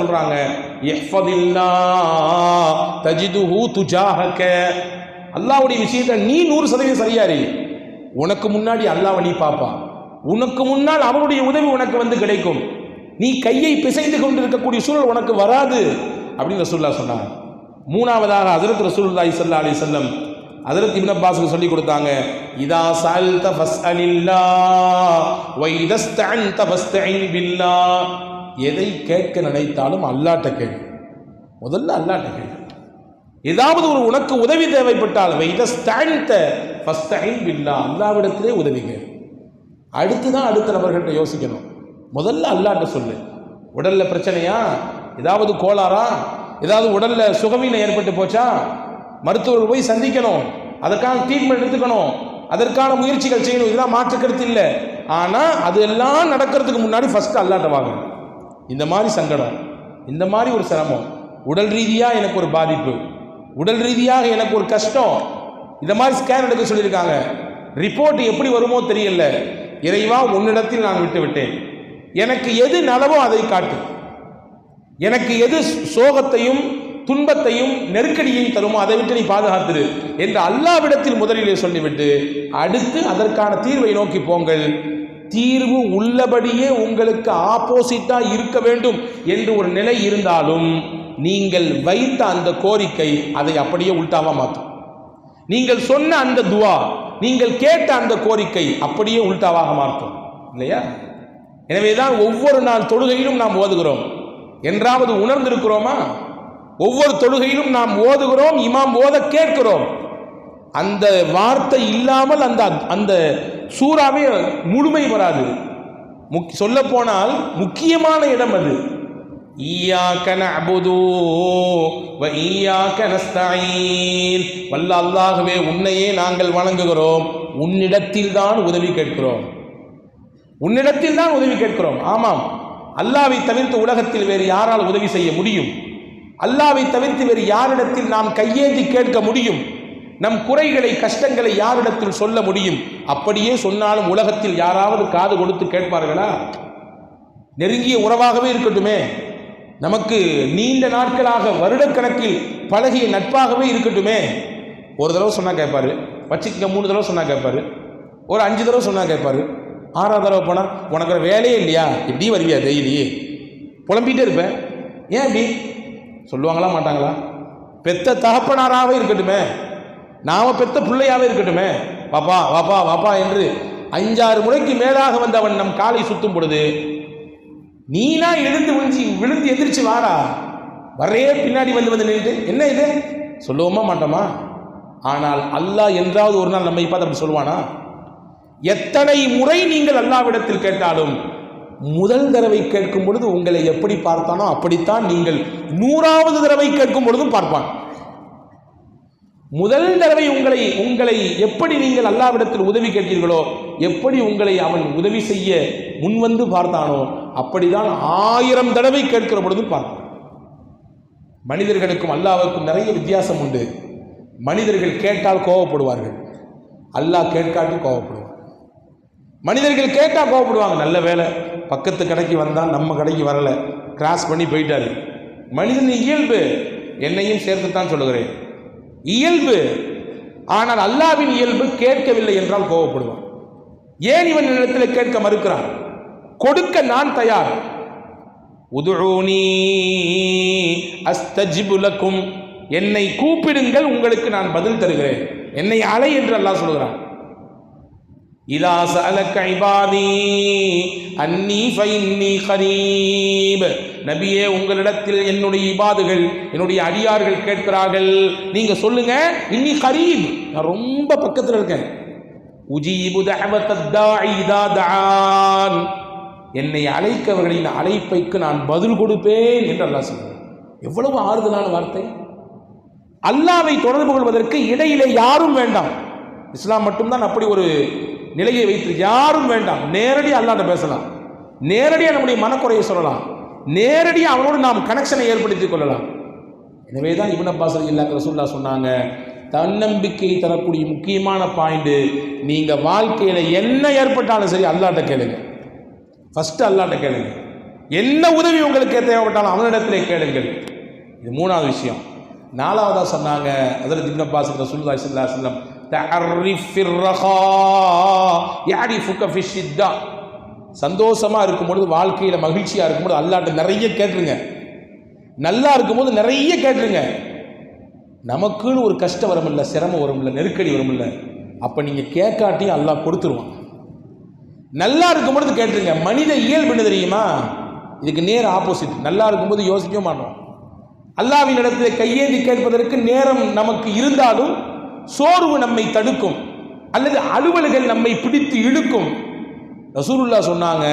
சொல்றாங்க. இஹ்ஃபதில்லா தஜிதுஹு துஜாஹக. விஷயத்தை நீ நூறு சதவீதம் சரியாரு உனக்கு முன்னாடி அல்லாஹ் நீ பாப்பா உனக்கு முன்னால் அவனுடைய உதவி உனக்கு வந்து கிடைக்கும். நீ கையை பிசைந்து கொண்டு இருக்கக்கூடிய சூழல் உனக்கு வராது. அப்படின்னு ரசூல்லா சொன்னாங்க. மூணாவதாக ஹஜரத் ரசூலுல்லாஹி ஸல்லல்லாஹு அலி வஸல்லம் ஹஜரத் இப்னு அப்பாஸ்க்கு சொல்லி கொடுத்தாங்க. இதா சால்த ஃபஸ்அலில்லா வை இதஸ்தஅன்த ஃபஸ்தஇன் பில்லா எதை கேட்க நினைத்தாலும் அல்லாட்ட கேள்வி முதல்ல அல்லாட்ட கேள்வி ஏதாவது ஒரு உனக்கு உதவி தேவைப்பட்டால் வ ஸ்டாண்ட ஃபஸ்தஇன் பில்லா. அல்லாஹ்விடத்திலே உதவி உதவிங்க அடுத்து தான் அடுத்த நபர்கள்ட்ட யோசிக்கணும். முதல்ல அல்லாட்ட சொல்லு. உடலில் பிரச்சனையா? ஏதாவது கோளாறா? ஏதாவது உடலில் சுகவீனம் ஏற்பட்டு போச்சா? மருத்துவர்கள் போய் சந்திக்கணும். அதற்கான ட்ரீட்மெண்ட் எடுத்துக்கணும். அதற்கான முயற்சிகள் செய்யணும். இதெல்லாம் மாற்றுக்கிறது இல்லை. ஆனால் அது எல்லாம் நடக்கிறதுக்கு முன்னாடி ஃபஸ்ட்டு அல்லாட்ட வாங்கணும். இந்த மாதிரி சங்கடம் இந்த மாதிரி ஒரு சிரமம் உடல் ரீதியாக எனக்கு ஒரு பாதிப்பு உடல் ரீதியாக எனக்கு ஒரு கஷ்டம் இந்த மாதிரி ஸ்கேன் எடுக்க சொல்லியிருக்காங்க. ரிப்போர்ட் எப்படி வருமோ தெரியல. இறைவா உன்னிடத்தில் நான் விட்டு விட்டேன் எனக்கு எது நலவோ அதை காட்டு. எனக்கு எது சோகத்தையும் துன்பத்தையும் நெருக்கடியையும் தருமோ அதை விட்டு நீ பாதுகாத்துரு என்று அல்லாவிடத்தில் முதலிலே சொல்லிவிட்டு அடுத்து அதற்கான தீர்வை நோக்கி போங்கள். தீர்வு உள்ளபடியே உங்களுக்கு ஆப்போசிட்டா இருக்க வேண்டும் என்று ஒரு நிலை இருந்தாலும் நீங்கள் வைத்த அந்த கோரிக்கை அதை அப்படியே உள்டாவா மாற்றும். நீங்கள் சொன்ன அந்த துவா நீங்கள் கேட்ட அந்த கோரிக்கை அப்படியே உள்டாவாக மாற்றும். இல்லையா? எனவேதான் ஒவ்வொரு நாள் தொழுகையிலும் நாம் ஓதுகிறோம். என்றாவது உணர்ந்திருக்கிறோமா? ஒவ்வொரு தொழுகையிலும் நாம் ஓதுகிறோம் இமாம் ஓத கேட்கிறோம். அந்த வார்த்தை இல்லாமல் அந்த அந்த சூறாவே முழுமை வராது. முக் சொல்ல போனால் முக்கியமான இடம் அது. ஈயாக்க நஅபுது வ ஈயாக்க நஸ்தஈன் வல்ல அல்லாகவே உன்னையே நாங்கள் வணங்குகிறோம். உன்னிடத்தில் தான் உதவி கேட்கிறோம். உன்னிடத்தில் தான் உதவி கேட்கிறோம். ஆமாம். அல்லாவை தவிர்த்து உலகத்தில் வேறு யாரால் உதவி செய்ய முடியும்? அல்லாவை தவிர்த்து வேறு யாரிடத்தில் நாம் கையேந்தி கேட்க முடியும்? நம் குறைகளை கஷ்டங்களை யாரிடத்தில் சொல்ல முடியும்? அப்படியே சொன்னாலும் உலகத்தில் யாராவது காது கொடுத்து கேட்பார்களா? நெருங்கிய உறவாகவே இருக்கட்டுமே. நமக்கு நீண்ட நாட்களாக வருடக்கணக்கில் பழகிய நட்பாகவே இருக்கட்டுமே. ஒரு தடவை சொன்னால் கேட்பாரு. வச்சுக்க மூணு தடவை சொன்னால் கேட்பாரு. ஒரு அஞ்சு தடவை சொன்னால் கேட்பாரு. ஆறாவது தடவை போனால் உனக்கு ஒரு வேலையே இல்லையா? இப்படி வருவியா டெய்லி? புலம்பிட்டே இருப்பேன் ஏன் இப்படி சொல்லுவாங்களா மாட்டாங்களா? பெத்த தகப்பனாராகவே இருக்கட்டுமே. நாம பெத்த பிள்ளையாவே இருக்கட்டுமே. வாப்பா வாப்பா வாப்பா என்று அஞ்சாறு முறைக்கு மேலாக வந்து அவன் நம் காலை சுத்தும் பொழுது நீனா எழுந்து விழுந்து விழுந்து எந்திரிச்சு வாடா. வரே பின்னாடி வந்து வந்து நின்றுட்டு என்ன இது? சொல்லுவோமா மாட்டோமா? ஆனால் அல்லாஹ் என்றாவது ஒரு நாள் நம்மை பார்த்து அப்படி சொல்லுவானா? எத்தனை முறை நீங்கள் அல்லாவிடத்தில் கேட்டாலும் முதல் தடவை கேட்கும் பொழுது உங்களை எப்படி பார்த்தானோ அப்படித்தான் நீங்கள் நூறாவது தடவை கேட்கும் பொழுதும் பார்ப்பான். முதல் தடவை உங்களை உங்களை எப்படி நீங்கள் அல்லாவிடத்தில் உதவி கேட்டீர்களோ எப்படி உங்களை அவன் உதவி செய்ய முன்வந்து பார்த்தானோ அப்படிதான் ஆயிரம் தடவை கேட்கிற பொழுது பார்த்தான். மனிதர்களுக்கும் அல்லாவுக்கும் நிறைய வித்தியாசம் உண்டு. மனிதர்கள் கேட்டால் கோவப்படுவார்கள். அல்லாஹ் கேட்காட்டி கோவப்படுவார் மனிதர்கள் கேட்டால் கோவப்படுவாங்க. நல்ல வேலை பக்கத்து கடைக்கு வந்தால் நம்ம கடைக்கு வரலை. கிராஸ் பண்ணி போயிட்டாரு. மனிதன் இயல்பு. என்னையும் சேர்த்து தான் சொல்லுகிறேன். இயல்பு. ஆனால் அல்லாவின் இயல்பு கேட்கவில்லை என்றால் கோவப்படுவான். ஏன் இவன் இடத்தில் கேட்க மறுக்கிறான்? கொடுக்க நான் தயார். உதுஊனி அஸ்தஜிபுலக்கும் என்னை கூப்பிடுங்கள் உங்களுக்கு நான் பதில் தருகிறேன். என்னை அலை என்று அல்லாஹ் சொல்கிறான். இதா சஅலக இபாதி அன்னி ஃபைன்னி கரீப். நபியே உங்களிடத்தில் என்னுடைய இபாதுகள் என்னுடைய அடியார்கள் கேட்கிறார்கள். நீங்க சொல்லுங்க இன்னி கரீப். நான் ரொம்ப பக்கத்தில் இருக்கேன். உஜீபு தஅவத்தத் என்னை அழைக்கவர்களின் அழைப்பைக்கு நான் பதில் கொடுப்பேன் என்று அல்லாஹ் சொல்கிறேன் எவ்வளவு ஆறுதலான வார்த்தை. அல்லாவை தொடர்பு கொள்வதற்கு இடையிலே யாரும் வேண்டாம். இஸ்லாம் மட்டும்தான் அப்படி ஒரு நிலையை வைத்து யாரும் வேண்டாம். நேரடியாக அல்லாட்ட பேசலாம். நேரடியாக நம்முடைய மனக்குறையை சொல்லலாம். நேரடியாக அவனோடு நாம் கனெக்ஷனை ஏற்படுத்திக் கொள்ளலாம். எனவே தான் இப்னு அப்பாஸ் இல்லாக்க ரசூல்லா சொன்னாங்க தன்னம்பிக்கை தரக்கூடிய முக்கியமான பாயிண்ட் நீங்க வாழ்க்கையில என்ன ஏற்பட்டாலும் சரி அல்லாட்ட கேளுங்க. ஃபர்ஸ்ட் அல்லாட்ட கேளுங்க. என்ன உதவி உங்களுக்கு தேவைப்பட்டாலும் அவனிடத்திலே கேளுங்கள். இது மூணாவது விஷயம். நாலாவதா சொன்னாங்க அதில் திப்ன பாஸ் ரசூலுல்லாஹி ஸல்லல்லாஹு அலைஹி வஸல்லம் தஅர்ரிஃப் ஃபிர் சந்தோஷமாக யஅரிஃபுக ஃபி ஷித்தா சந்தோஷமா இருக்கும்பொழுது வாழ்க்கையில மகிழ்ச்சியா அல்லாட்ட நிறைய கேட்டுருங்க நல்லா இருக்கும்போது நிறைய கேட்டுருங்க நமக்குன்னு ஒரு கஷ்டம் வருமில்ல சிரமம் வருமில்ல நெருக்கடி வருமில்ல அப்ப நீங்க கேட்காட்டியும் அல்லாஹ் கொடுத்துருவான். நல்லா இருக்கும்பொழுது கேட்டுருங்க மனித இயல்பு என்ன தெரியுமா? இதுக்கு நேர் ஆப்போசிட் நல்லா இருக்கும்போது யோசிக்க மாட்டோம். அல்லாவின் இடத்துல கையேந்தி கேட்பதற்கு நேரம் நமக்கு இருந்தாலும் சோர்வு நம்மை தடுக்கும். அல்லது அலுவல்கள் நம்மை பிடித்து இழுக்கும். ரசூலுல்லா சொன்னாங்க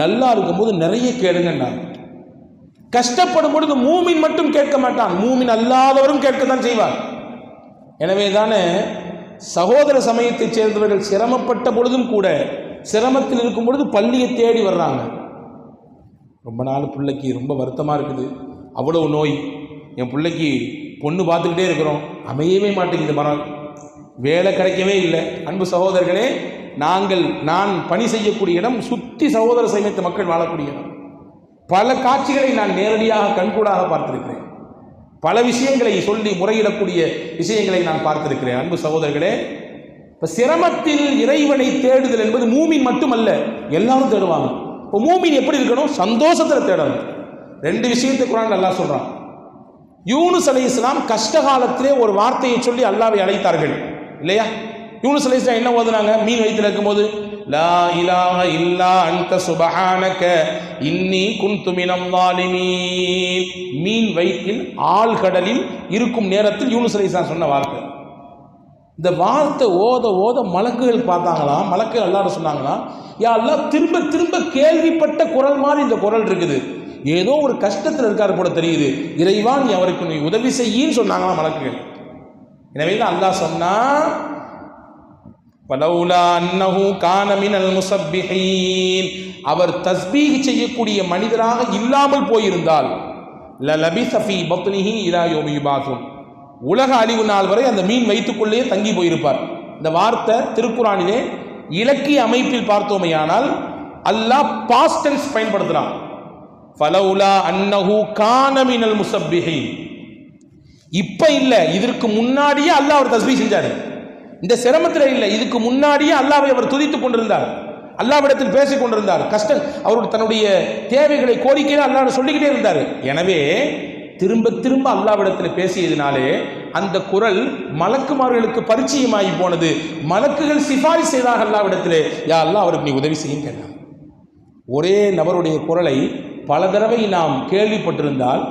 நல்லா இருக்கும்போது நிறைய கேளுங்கன்னாங்க கஷ்டப்படும் பொழுது மூமின் மட்டும் கேட்க மாட்டான். மூமின் அல்லாதவரும் கேட்க தான் செய்வார். எனவே தானே சகோதர சமயத்தைச் சேர்ந்தவர்கள் சிரமப்பட்ட பொழுதும் கூட சிரமத்தில் இருக்கும் பொழுது பள்ளியை தேடி வர்றாங்க. ரொம்ப நாள் பிள்ளைக்கு ரொம்ப வருத்தமாக இருக்குது. அவ்வளவு நோய். என் பிள்ளைக்கு பொண்ணு பார்த்துக்கிட்டே இருக்கிறோம். அமையவே மாட்டேங்குது மரம். வேலை கிடைக்கவே இல்லை. அன்பு சகோதரர்களே நாங்கள் நான் பணி செய்யக்கூடிய இடம் சுற்றி சகோதர சமயத்து மக்கள் வாழக்கூடிய இடம். பல காட்சிகளை நான் நேரடியாக கண்கூடாக பார்த்திருக்கிறேன். பல விஷயங்களை சொல்லி முறையிடக்கூடிய விஷயங்களை நான் பார்த்திருக்கிறேன். அன்பு சகோதரர்களே இப்போ சிரமத்தில் இறைவனை தேடுதல் என்பது மூமின் மட்டுமல்ல எல்லாரும் தேடுவாங்க. இப்போ மூமின் எப்படி இருக்கணும்? சந்தோஷத்தில் தேடணும். ரெண்டு விஷயத்தை குரான் நல்லா சொல்கிறான் யூனுஸ் அலை இஸ்லாம் கஷ்ட காலத்திலே ஒரு வார்த்தையை சொல்லி அல்லாவை அழைத்தார்கள். இல்லையா? யூனுஸ் அலை என்ன ஓதுனாங்க? மீன் வயிற்றில் இருக்கும்போது லா இலாஹ இல்லா அந்த சுபஹானக இன்னி குந்துமினம் வாலிமீன் மீன் வயிற்றில் ஆழ்கடலில் இருக்கும் நேரத்தில் யூனுஸ் அலை சொன்ன வார்த்தை. இந்த வார்த்தை ஓத ஓத மலக்குகள் பார்த்தாங்களாம் மலக்குகள் எல்லாரும் சொன்னாங்களாம் யா எல்லாம் திரும்ப திரும்ப கேள்விப்பட்ட குரல் மாதிரி இந்த குரல் இருக்குது. ஏதோ ஒரு கஷ்டத்தில் இருக்காரு போல தெரியுது. இறைவா நீ அவருக்கு நீ உதவி செய்யின்னு சொன்னாங்களாம் மலக்குகள்? எனவே தான் அல்லாஹ் சொன்னா அவர் தஸ்பீஹ் செய்யக்கூடிய மனிதராக இல்லாமல் போயிருந்தால் பத்னிஹி உலக அழிவு நாள் வரை அந்த மீன் வைத்துக்கொள்ளே தங்கி போயிருப்பார். இந்த வார்த்தை திருக்குறானிலே இலக்கிய அமைப்பில் பார்த்தோமையானால் அல்லாஹ் பாஸ்ட் டென்ஸ் பயன்படுத்துறான். ஃபலவுலா அன்னஹு கான மினல் முசப்பிஹீன். இப்ப இல்ல இதற்கு முன்னாடியே அல்லாஹ் அவர் தஸ்பீ செஞ்சாரு. இந்த சிரமத்தில் இல்லை. இதுக்கு முன்னாடியே அல்லாவை அவர் துதித்துக் கொண்டிருந்தார். அல்லாவிடத்தில் பேசிக் கொண்டிருந்தார். கஷ்டம் அவருடைய தன்னுடைய தேவைகளை கோரிக்கையை அல்லாஹ் சொல்லிக்கிட்டே இருந்தார். எனவே திரும்ப திரும்ப அல்லாவிடத்தில் பேசியதினாலே அந்த குரல் மலக்குமார்களுக்கு பரிச்சயமாகி போனது. மலக்குகள் சிபாரிசு செய்தாக அல்லாவிடத்தில். யா அல்லா அவருக்கு நீ உதவி செய்யும் கேட்டார். ஒரே நபருடைய குரலை பல தடவை நாம் கேள்விப்பட்டிருந்தால்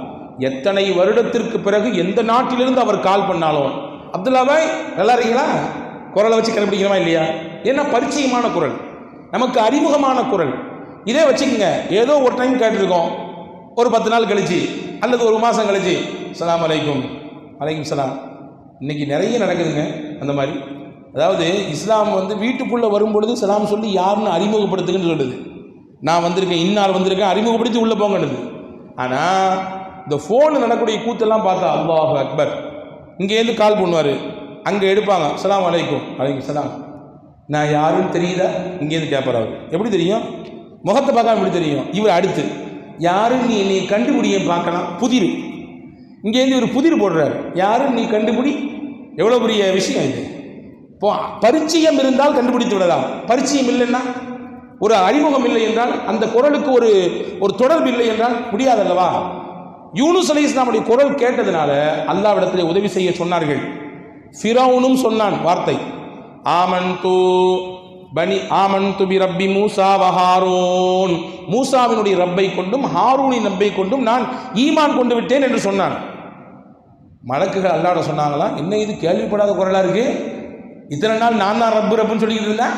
எத்தனை வருடத்திற்கு பிறகு எந்த நாட்டிலிருந்து அவர் கால் பண்ணாலும். அப்துல்லாபாய் நல்லா இருக்கீங்களா? குரலை வச்சு கண்டுபிடிக்கிறோமா இல்லையா? ஏன்னா பரிச்சயமான குரல்? நமக்கு அறிமுகமான குரல். இதே வச்சுக்கோங்க ஏதோ ஒரு டைம் கேட்டிருக்கோம். ஒரு பத்து நாள் கழிச்சு அல்லது ஒரு மாதம் கழிச்சு சலாம் அலைக்கும். அலைக்கும் சலாம். இன்னைக்கு நிறைய நடக்குதுங்க அந்த மாதிரி. அதாவது இஸ்லாம் வந்து வீட்டுக்குள்ளே வரும்பொழுது சலாம் சொல்லி யாருன்னு அறிமுகப்படுத்துங்கன்னு சொல்லுது. நான் வந்திருக்கேன் இன்னார் வந்திருக்கேன் அறிமுகப்படுத்தி உள்ளே போங்கன்னுது. ஆனால் இந்த ஃபோனில் நடக்கூடிய கூத்தெல்லாம் பார்த்தா அல்லாஹ் அக்பர். இங்கேருந்து கால் பண்ணுவார். அங்கே எடுப்பாங்க. சலாம் அலைக்கும். அலைக்கும் சலாம். நான் யாருன்னு தெரியுதா இங்கேருந்து கேட்பார் அவர். எப்படி தெரியும்? முகத்தை பார்க்க எப்படி தெரியும்? இவர் அடுத்து. யாருன்னு நீ நீ கண்டுபிடிய பார்க்கலாம். புதிர். இங்கேருந்து இவர் புதிர் போடுறாரு. யாருன்னு நீ கண்டுபிடி. எவ்வளோ பெரிய விஷயம் இது. இப்போ பரிச்சயம் இருந்தால் கண்டுபிடித்து விடலாம். பரிச்சயம் இல்லைன்னா ஒரு அறிமுகம் இல்லை என்றால் அந்த குரலுக்கு ஒரு ஒரு தொடர்பு இல்லை என்றால் முடியாதல்லவா? யூனுஸ் அலி இஸ்லாமுடைய குரல் கேட்டதுனால அல்லாவிடத்தில் உதவி செய்ய சொன்னார்கள். ஃபிரௌனும் சொன்னான் வார்த்தை. ஆமன்தூ பனி ஆமன் துபி ரப்பி மூசா வஹாரோன் மூசாவினுடைய ரப்பை கொண்டும் ஹாரூனின் ரப்பை கொண்டும் நான் ஈமான் கொண்டு விட்டேன் என்று சொன்னான். மலக்குகள் அல்லாட சொன்னாங்களா? என்ன இது? கேள்விப்படாத குரலா இருக்கு? இத்தனை நாள் நான் தான் ரப்பு ரப்புன்னு சொல்லிக்கிட்டு இருந்தேன்.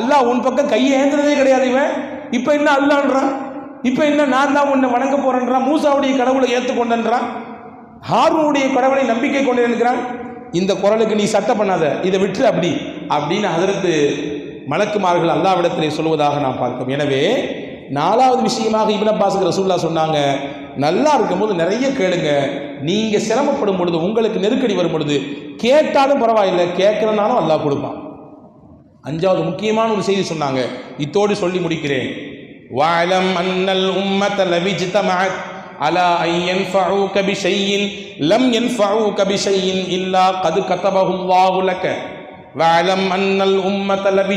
அல்லாஹ் உன் பக்கம் கையை ஏந்துறதே கிடையாது இவன். இப்போ என்ன அல்லான்றான்? இப்போ என்ன நான் தான் உன்னை வணங்க போறேன்றான்? மூசாவுடைய கடவுளை ஏற்றுக்கொண்டன்றான் ஹாரூனுடைய கடவுளை நம்பிக்கை கொண்டு இருக்கிறான் இந்த குரலுக்கு நீ சட்டை பண்ணாத இதை விட்டு அப்படி. அப்படின்னு அதற்கு மலக்குமார்கள் அல்லாவிடத்திலே சொல்வதாக நாம் பார்க்கிறோம். எனவே நாலாவது விஷயமாக இபின் அப்பாஸுக்கு ரசூல்லா சொன்னாங்க நல்லா இருக்கும்போது நிறைய கேளுங்க. நீங்கள் சிரமப்படும் பொழுது உங்களுக்கு நெருக்கடி வரும் பொழுது கேட்டாலும் பரவாயில்லை கேட்கலனாலும் அல்லாஹ் கொடுப்பான். அஞ்சாவது முக்கியமான ஒரு செய்தி சொன்னாங்க. இத்தோடு சொல்லி முடிக்கிறேன். வாழம் அண்ணல் உம்மத்தல விஜித்தமாக அலா ஐயன் ஃபஹூ கபி ஷையின் லம் என் ஃபஹூ கபி ஷையின் இல்லா கது கத்தபகுல்லாஹுலக்க வாலம் அன்னல் உம்மத லபி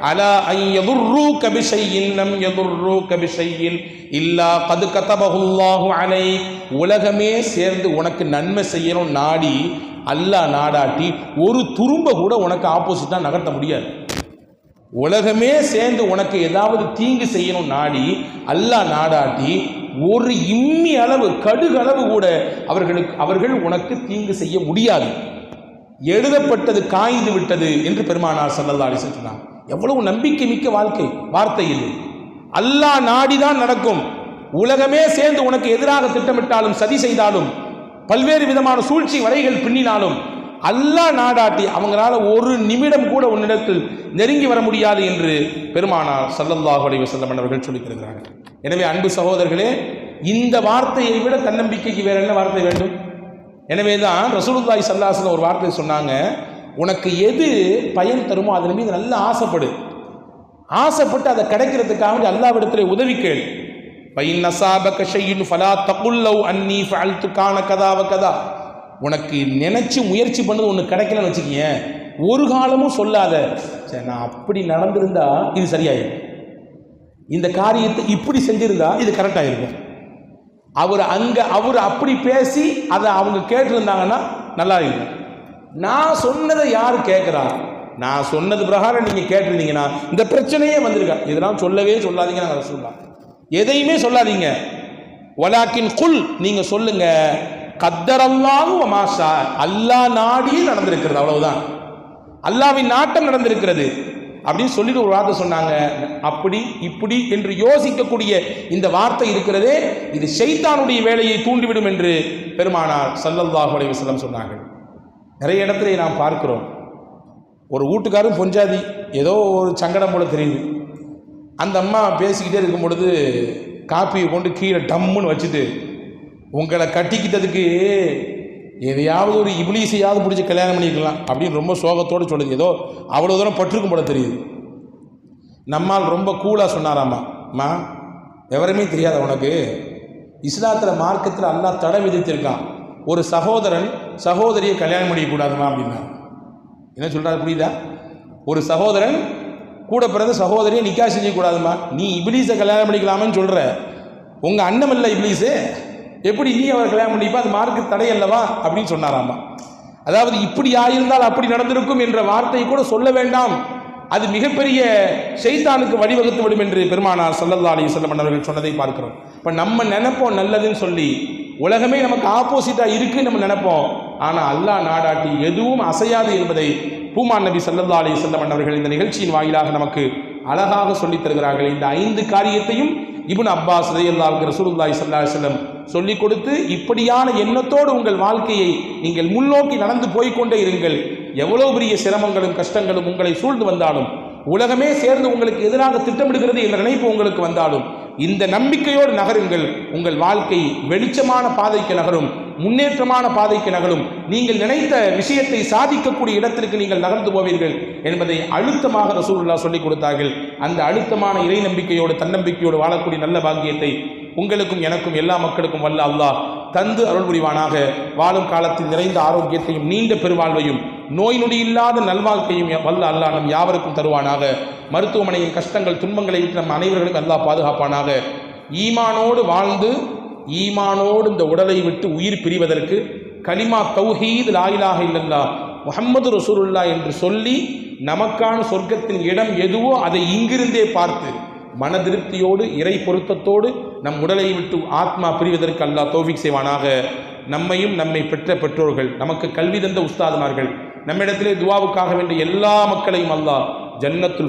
அலா ஐ யதுர்ரூக பிஷையின் லம் யதுர்ரூக பிஷையின் இல்லா கது கத்தபகுல்லாஹு அலை உலகமே சேர்ந்து உனக்கு நன்மை செய்யணும் நாடி அல்லாஹ் நாடாட்டி ஒரு துரும்ப கூட உனக்கு ஆப்போசிட்டாக நகர்த்த முடியாது. உலகமே சேர்ந்து உனக்கு ஏதாவது தீங்கு செய்யணும் நாடி அல்லாஹ் நாடாட்டி ஒரு இம்மி அளவு கடுகளவு கூட அவர்களுக்கு அவர்கள் உனக்கு தீங்கு செய்ய முடியாது. எழுதப்பட்டது காய்ந்து விட்டது என்று பெருமானார் சல்லல்லா அலி சொன்னார். எவ்வளவு நம்பிக்கை மிக்க வாழ்க்கை வார்த்தை இது. அல்லாஹ் நாடிதான் நடக்கும். உலகமே சேர்ந்து உனக்கு எதிராக திட்டமிட்டாலும் சதி செய்தாலும் பல்வேறு விதமான சூழ்ச்சி வரைகள் பின்னினாலும் அல்லாஹ் நாடாட்டி அவங்களால ஒரு நிமிடம் கூட உன்னிடத்தில் நெருங்கி வர முடியாது என்று பெருமானார் சல்லல்லாஹு அலைஹி வஸல்லம் அவர்கள் சொல்லித் எனவே அன்பு சகோதரர்களே இந்த வார்த்தையை விட தன்னம்பிக்கைக்கு வேற என்ன வார்த்தை வேண்டும்? எனவே தான் ரசூலுல்லாய் ஸல்லல்லாஹு ஒரு வார்த்தை சொன்னாங்க உனக்கு எது பயன் தருமோ அதன் மீது நல்லா ஆசைப்படு. ஆசைப்பட்டு அதை கிடைக்கிறதுக்காக வேண்டி அல்லாவிடத்தில் உதவி கேள். பைன் நசாபக ஷையின் ஃபலா தகுல்லவ் அன்னி ஃபஅல்து காண கதாவ கதா. உனக்கு நினைச்சு முயற்சி பண்ணது ஒன்று கிடைக்கலன்னு வச்சுக்கிங்க. ஒரு காலமும் சொல்லாத. சரி நான் அப்படி நடந்திருந்தா இது சரியாயிருக்கும் இந்த காரியத்தை இப்படி செஞ்சிருந்தா இது கரெக்டாக இருக்கும் அவர் அங்கே அவர் அப்படி பேசி அதை அவங்க கேட்டிருந்தாங்கன்னா நல்லா இருக்கும். நான் சொன்னதை யார் கேட்குறா நான் சொன்னது பிரகாரம் நீங்கள் கேட்டிருந்தீங்கன்னா இந்த பிரச்சனையே வந்திருக்கா. இதெல்லாம் சொல்லவே சொல்லாதீங்க நாங்கள் சொல்லலாம் எதையுமே சொல்லாதீங்க. வலாக்கின் குல் நீங்கள் சொல்லுங்கள் கத்தரல்லாவும் மாஷா. அல்லாஹ் நாடியே நடந்திருக்கிறது அவ்வளவுதான். அல்லாவின் நாட்டம் நடந்திருக்கிறது. அப்படின்னு சொல்லிட்டு ஒரு வார்த்தை சொன்னாங்க. அப்படி இப்படி என்று யோசிக்கக்கூடிய இந்த வார்த்தை இருக்கிறதே இது ஷைத்தானுடைய வேலையை தூண்டிவிடும் என்று பெருமானார் சல்லல்லாஹு அலைஹி சொன்னாங்க சொன்னார்கள். நிறைய இடத்துல நாம் பார்க்கிறோம். ஒரு வீட்டுக்காரும் பொஞ்சாதி ஏதோ ஒரு சங்கடம் போல தெரியுது. அந்த அம்மா பேசிக்கிட்டே இருக்கும் பொழுது காப்பியை கொண்டு கீழே டம்முன்னு வச்சுட்டு உங்களை கட்டிக்கிட்டதுக்கு எதையாவது ஒரு இபிலிசையாவது பிடிச்சி கல்யாணம் பண்ணிக்கலாம் அப்படின்னு ரொம்ப சோகத்தோடு சொல்லுது. ஏதோ அவ்வளோ தூரம் பட்டிருக்கும் போல தெரியுது. நம்மால் ரொம்ப கூலாக சொன்னாராம்மா அம்மா எவருமே தெரியாத உனக்கு? இஸ்லாத்தில் மார்க்கத்தில் அல்லா தடை விதித்திருக்கான். ஒரு சகோதரன் சகோதரியை கல்யாணம் பண்ணிக்கக்கூடாதுமா அப்படின்னா. என்ன சொல்கிறாரு புரியுதா? ஒரு சகோதரன் கூட பிறந்த சகோதரியை நிக்கா செஞ்சக்கூடாதுமா நீ இபிலீஸை கல்யாணம் பண்ணிக்கலாமான்னு சொல்கிற உங்கள் அண்ணம் இல்லை இபிலீஸு எப்படி நீ அவர் கல்யாணம் பண்ணிப்பா? அது மார்க்கு தடை அல்லவா? அப்படின்னு சொன்னாராமா. அதாவது இப்படி ஆயிருந்தால் அப்படி நடந்திருக்கும் என்ற வார்த்தை கூட சொல்ல வேண்டாம். அது மிகப்பெரிய செய்தானுக்கு வழிவகுத்து விடும் என்று பெருமானார் சல்லல்லா அலி வஸல்லம் அவர்கள் சொன்னதை பார்க்கிறோம். இப்போ நம்ம நினைப்போம் நல்லதுன்னு சொல்லி உலகமே நமக்கு ஆப்போசிட்டாக இருக்குன்னு நம்ம நினைப்போம். ஆனால் அல்லாஹ் நாடாட்டி எதுவும் அசையாது என்பதை பூமான் நபி சல்லல்லா அலி வஸல்லம் அவர்கள் இந்த நிகழ்ச்சியின் வாயிலாக நமக்கு அழகாக சொல்லித் தருகிறார்கள். இந்த ஐந்து காரியத்தையும் இபுன் அப்பாஸ் ரலியல்லாஹு ரசூலுல்லாய் சல்லா செல்லம் சொல்லிக் கொடுத்து இப்படியான எண்ணத்தோடு உங்கள் வாழ்க்கையை நீங்கள் முன்னோக்கி நடந்து போய்க்கொண்டே இருங்கள். எவ்வளவு பெரிய சிரமங்களும் கஷ்டங்களும் உங்களை சூழ்ந்து வந்தாலும் உலகமே சேர்ந்து உங்களுக்கு எதிராக திட்டமிடுகிறது என்ற நினைப்பு உங்களுக்கு வந்தாலும் இந்த நம்பிக்கையோடு நகருங்கள். உங்கள் வாழ்க்கை வெளிச்சமான பாதைக்கு நகரும் முன்னேற்றமான பாதைக்கு நகரும். நீங்கள் நினைத்த விஷயத்தை சாதிக்கக்கூடிய இடத்திற்கு நீங்கள் நகர்ந்து போவீர்கள் என்பதை அழுத்தமாக ரசூல்லா சொல்லிக் கொடுத்தார்கள். அந்த அழுத்தமான இறை நம்பிக்கையோடு தன்னம்பிக்கையோடு வாழக்கூடிய நல்ல பாக்கியத்தை உங்களுக்கும் எனக்கும் எல்லா மக்களுக்கும் வல்ல அல்லாஹ் தந்து அருள் புரிவானாக வாழும் காலத்தில் நிறைந்த ஆரோக்கியத்தையும் நீண்ட பெருவாழ்வையும் நோய் நொடி இல்லாத நல்வாழ்க்கையும் வல்ல அல்லாஹ் நம் யாவருக்கும் தருவானாக. மருத்துவமனையின் கஷ்டங்கள் துன்பங்களை விட்டு நம் அனைவர்களுக்கும் அல்லாஹ் பாதுகாப்பானாக. ஈமானோடு வாழ்ந்து ஈமானோடு இந்த உடலை விட்டு உயிர் பிரிவதற்கு கலிமா தௌஹீத் லாயிலாக இல்லல்லா முஹம்மது ரசூலுல்லா என்று சொல்லி நமக்கான சொர்க்கத்தின் இடம் எதுவோ அதை இங்கிருந்தே பார்த்து மன திருப்தியோடு இறை பொருத்தத்தோடு நம் உடலை விட்டு ஆத்மா பிரிவதற்கு அல்லா தோஃபிக் செய்வானாக. நம்மையும் நம்மை பெற்ற பெற்றோர்கள் நமக்கு கல்வி தந்த உஸ்தாதுமார்கள் நம்மிடத்திலே துவாவுக்காக வேண்டிய எல்லா மக்களையும் அல்லாஹ் ஜன்னத்துல்